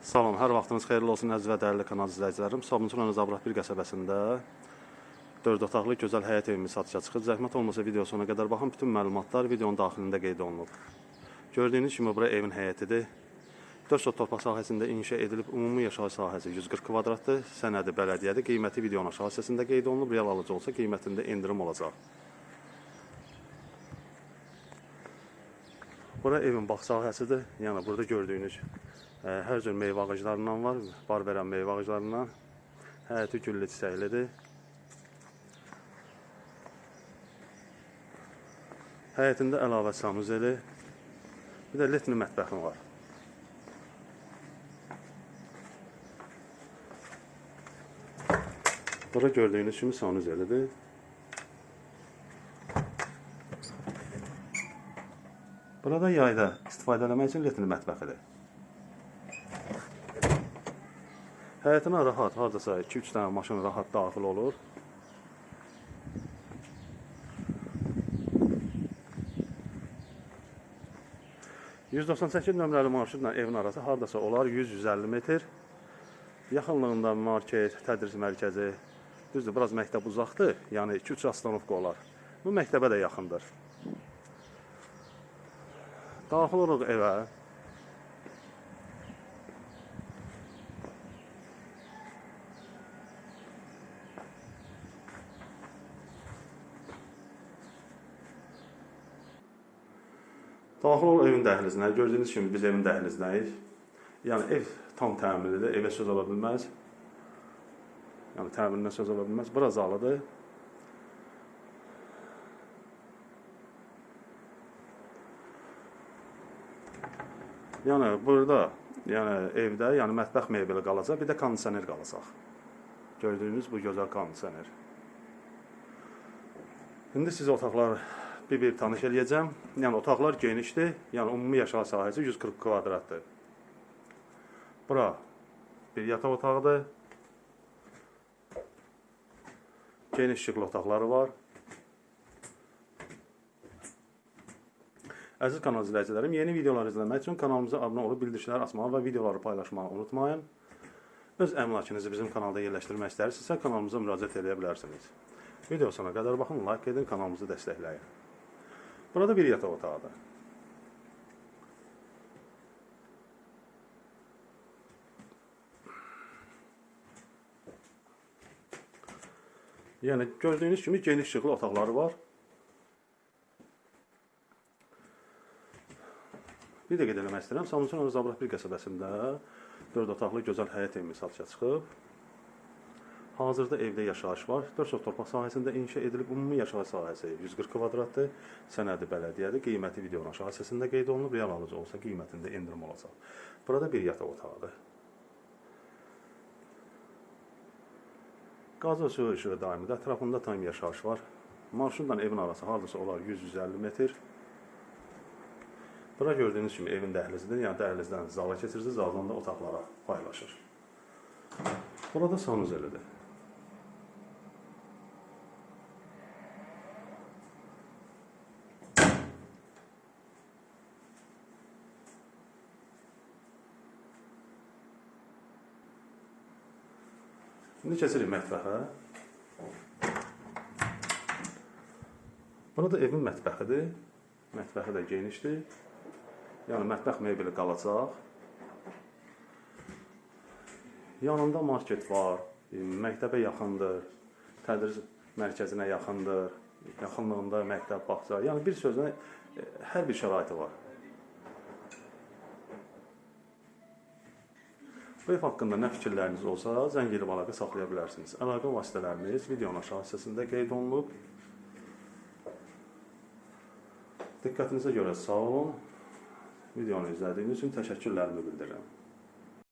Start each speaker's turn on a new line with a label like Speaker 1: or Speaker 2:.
Speaker 1: Salam, hər vaxtınız xeyirli olsun əziz və dəyərli kanal izləyicilərim. Sabunçu rayon Zabrat bir qəsəbəsində 4 otaqlı gözəl həyət evimiz satışa çıxıb. Zəhmət olmasa video sonuna qədər baxın, bütün məlumatlar videonun daxilində qeyd olunub. Gördüyünüz kimi bura evin həyətidir. 4 sot torpaq sahəsində inşa edilib ümumi yaşayış sahəsi 140 kvadratdır. Sənədi bələdiyyədir. Qiyməti videonun aşağı hissəsində qeyd olunub. Real alıcı olsa qiymətində endirim olacaq. Bura evin bağ sahəsidir. Yəni burada gördüyünüz hər cür meyvə ağaclarından var, bar verən meyvə ağaclarından. Həyəti güllü çiçəklidir. Həyətində əlavə sanuzeli, bir də letni mətbəxin var. Bura gördüyünüz kimi sanuzelidir. Burada yayda istifadə etmək üçün letni mətbəxidir. Həyətinə rahat, hardasa 2-3 dənə maşın rahat daxil olur. ...198 nömrəli marşrutla evin arası hardasa olar 100-150 metr. Yaxınlığında market, tədris mərkəzi, düzdür, biraz məktəb uzaqdır, yəni 2-3 astanovka olar. Bu məktəbə də yaxındır. Daxil oluruq evə. Daxil ol evin dəhlizinə. Gördüyünüz kimi biz evin dəhlizdəyik. Yəni ev tam təmirlidir, evə söz ola bilməz. Yəni təmirinə söz ola bilməz. Bura zalıdır. Yəni burada, yəni evdə, yəni mətbəx mebeli qalacaq, bir də kondisioner qalacaq. Gördüyünüz bu gözəl kondisioner. İndi sizə otaqlar bir-bir tanış eləyəcəm. Yəni otaqlar genişdir. Yəni ümumi yaşayış sahəsi 140 kvadratdır. Bura bir yataq otağıdır. Geniş işıqlı otaqları var. Əziz kanal izləyicilərim, yeni videolar izləmək üçün kanalımıza abunə olub bildirişləri açmağı və videoları paylaşmağı unutmayın. Öz əmlakınızı bizim kanalda yerləşdirmək istəyirsinizsə kanalımıza müraciət edə bilərsiniz. Video sona qədər baxın, like edin, kanalımızı dəstəkləyin. Burada bir yataq otağıdır. Yəni gördüyünüz kimi geniş işıqlı otaqları var. Bir də qeyd eləmək istəyirəm, Samsun Zabrat bir qəsəbəsində 4 otaqlı gözəl həyət evi satışa çıxıb. Hazırda evdə yaşayış var. 4 sot torpaq sahəsində inşa edilib ümumi yaşayış sahəsi 140 kvadratdır. Sənədi bələdiyyədir. Qiyməti videonun aşağı hissəsində qeyd olunub. Real alıcı olsa qiymətində endirim olacaq. Burada bir yataq otağıdır. Qaz su işığı daimidir. Ətrafında tam yaşayış var. Marşrutla evin arası hardasa olar 100-150 metr. Bura gördüyünüz kimi evin dəhlizidir. Yəni dəhlizdən zala keçirsiniz, zaldan da otaqlara paylaşır. Burada sanuzelidir. İndi keçirik mətbəxə. Burada evin mətbəxidir. Mətbəxi də genişdir. Yəni mətbəx mebeli qalacaq. Yanında market var, məktəbə yaxındır, tədris mərkəzinə yaxındır, yaxınlığında məktəb, bağça. Yəni bir sözlə hər bir şəraiti var. Ev haqqında nə fikirləriniz olsa, zəng edib əlaqə saxlaya bilərsiniz. Əlaqə vasitələrimiz videonun aşağı hissəsində qeyd olunub. Diqqətinizə görə sağ olun. Videonu izlədiyiniz üçün təşəkkürlərimi bildirirəm.